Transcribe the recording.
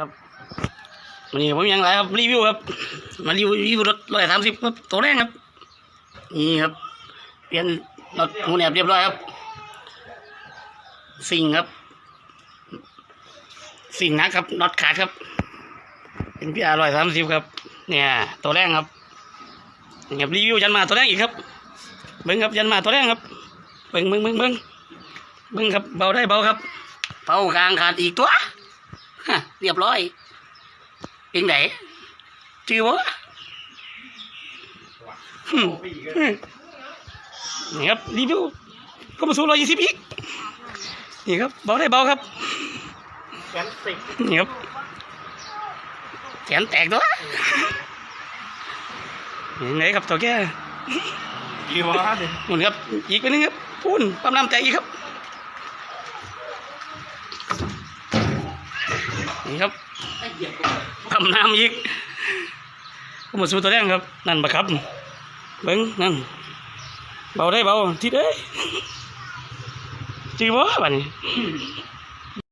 ครับวันนี้ผมยังไรครับรีวิวครับ มารีวิวรถร้อยสามสิบครับตัวแรกครับ นี่ครับ เปลี่ยนรถหูแหนบเรียบร้อยครับ สิ่งครับ สิ่งนะครับน็อตขาดครับ เป็นพี่อาร้อยสามสิบครับ เนี่ย ตัวแรกครับเงียบรีวิวยันมาตัวแรกอีกครับเบิ้งครับยันมาตัวแรกครับเบิ้งเบิ้งเบิ้งเบิ้งเบิ้งครับเบาได้เบาครับเบากลางขาดอีกตัว เรียบร้อยเป็นไหนจือวะหึหึนี่ครับรีวิวก็มาสู่ร้อยยี่สิบอีกนี่ครับเบาได้เบาครับแกนสิบนี่ครับแขนแตกตัวยังไงครับตัวแกกี่วะเนี่ยหมุนครับอีกไปนึงครับพูนปั๊มน้ำแตกอีกครับ นี่ครับทำน้ำอีกก็มาสู้ตัวแรกครับ นั่นปะครับเบิ้งนั่นเบาได้เบาทิดเอ้ยจีบ่บ้านี้